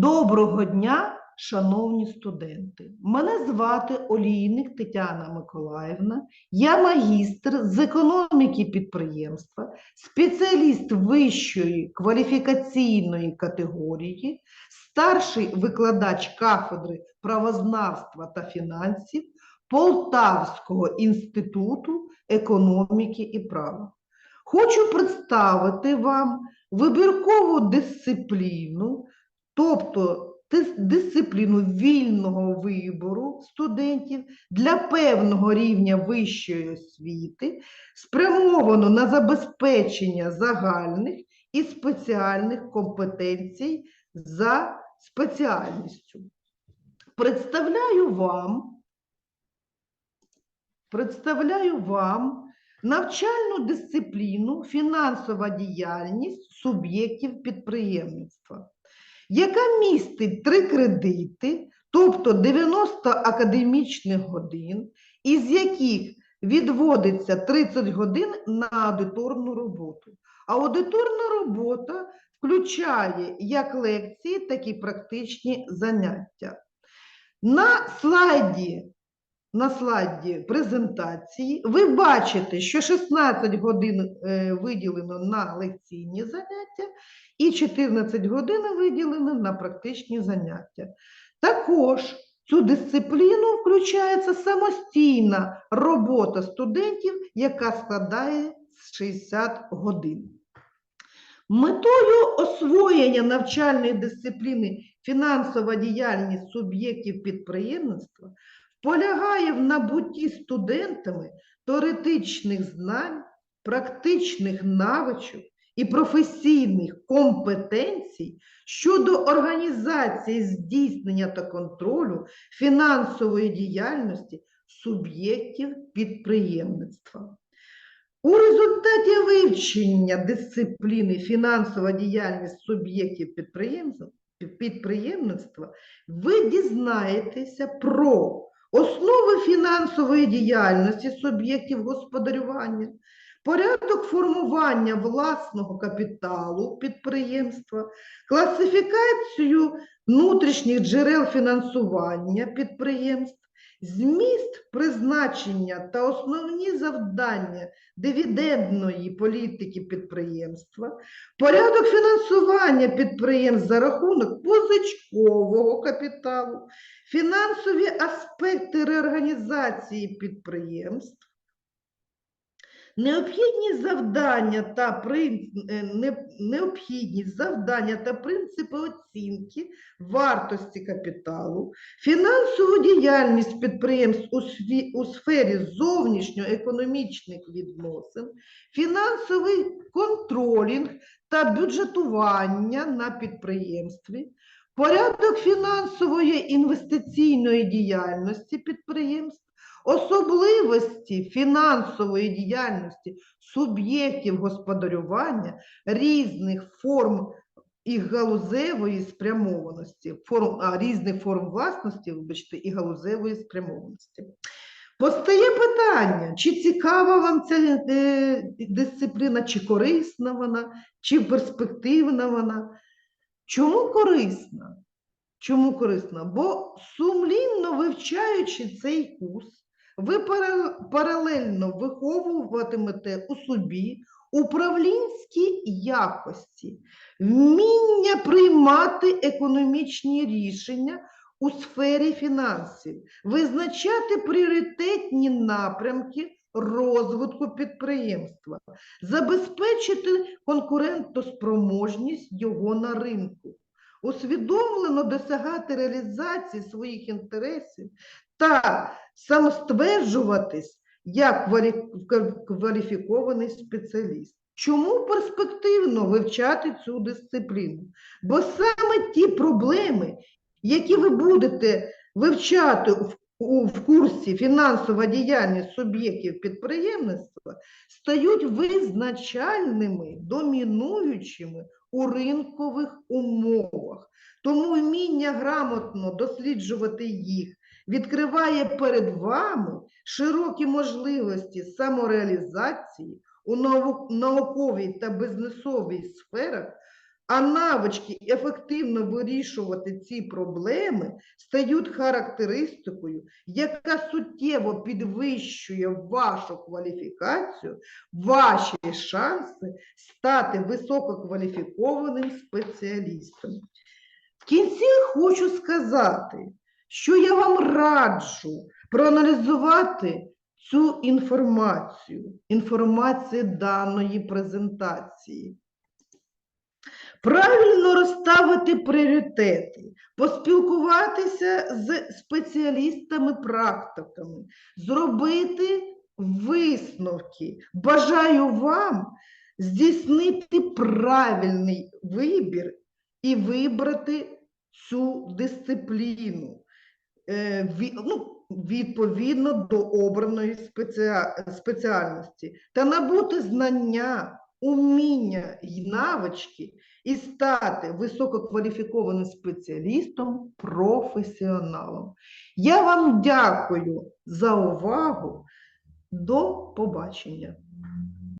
Доброго дня, шановні студенти! Мене звати Олійник Тетяна Миколаївна. Я магістр з економіки підприємства, спеціаліст вищої кваліфікаційної категорії, старший викладач кафедри правознавства та фінансів Полтавського інституту економіки і права. Хочу представити вам вибіркову дисципліну, тобто дисципліну вільного вибору студентів для певного рівня вищої освіти, спрямовано на забезпечення загальних і спеціальних компетенцій за спеціальністю. Представляю вам, представляю вам навчальну дисципліну фінансова діяльність суб'єктів підприємництва, яка містить три кредити, тобто 90 академічних годин, із яких відводиться 30 годин на аудиторну роботу. Аудиторна робота включає як лекції, так і практичні заняття. На слайді на слайді презентації ви бачите, що 16 годин е, виділено на лекційні заняття і 14 годин виділено на практичні заняття. Також цю дисципліну включається самостійна робота студентів, яка складає 60 годин. Метою освоєння навчальної дисципліни фінансова діяльність суб'єктів підприємництва полягає в набутті студентами теоретичних знань, практичних навичок і професійних компетенцій щодо організації здійснення та контролю фінансової діяльності суб'єктів підприємництва. У результаті вивчення дисципліни фінансова діяльність суб'єктів підприємництва ви дізнаєтеся про основи фінансової діяльності суб'єктів господарювання, порядок формування власного капіталу підприємства, класифікацію внутрішніх джерел фінансування підприємств, зміст призначення та основні завдання дивідендної політики підприємства, порядок фінансування підприємств за рахунок позичкового капіталу, фінансові аспекти реорганізації підприємств, необхідність завдання та е, необхідність завдання та принципи оцінки вартості капіталу, фінансову діяльність підприємств у, у сфері зовнішньоекономічних відносин, фінансовий контролінг та бюджетування на підприємстві, порядок фінансової інвестиційної діяльності підприємств, особливості фінансової діяльності суб'єктів господарювання різних форм і галузевої спрямованості, форм, а, різних форм власності, вибачте, і галузевої спрямованості. Постає питання, чи цікава вам ця е, дисципліна, чи корисна вона, чи перспективна вона. Чому корисна? Чому корисна? Бо сумлінно вивчаючи цей курс, ви паралельно виховуватимете у собі управлінські якості, вміння приймати економічні рішення у сфері фінансів, визначати пріоритетні напрямки розвитку підприємства, забезпечити конкурентоспроможність його на ринку, усвідомлено досягати реалізації своїх інтересів та самостверджуватись як кваліфікований спеціаліст. Чому перспективно вивчати цю дисципліну? Бо саме ті проблеми, які ви будете вивчати в, в курсі фінансова діяльність суб'єктів підприємництва, стають визначальними, домінуючими у ринкових умовах. Тому вміння грамотно досліджувати їх відкриває перед вами широкі можливості самореалізації у науковій та бізнесовій сферах, а навички ефективно вирішувати ці проблеми стають характеристикою, яка суттєво підвищує вашу кваліфікацію, ваші шанси стати висококваліфікованим спеціалістом. В кінці хочу сказати, що я вам раджу проаналізувати цю інформацію, інформацію даної презентації. Правильно розставити пріоритети, поспілкуватися з спеціалістами-практиками, зробити висновки. Бажаю вам здійснити правильний вибір і вибрати цю дисципліну е, ну, відповідно до обраної спеціальності та набути знання, уміння і навички і стати висококваліфікованим спеціалістом, професіоналом. Я вам дякую за увагу. До побачення.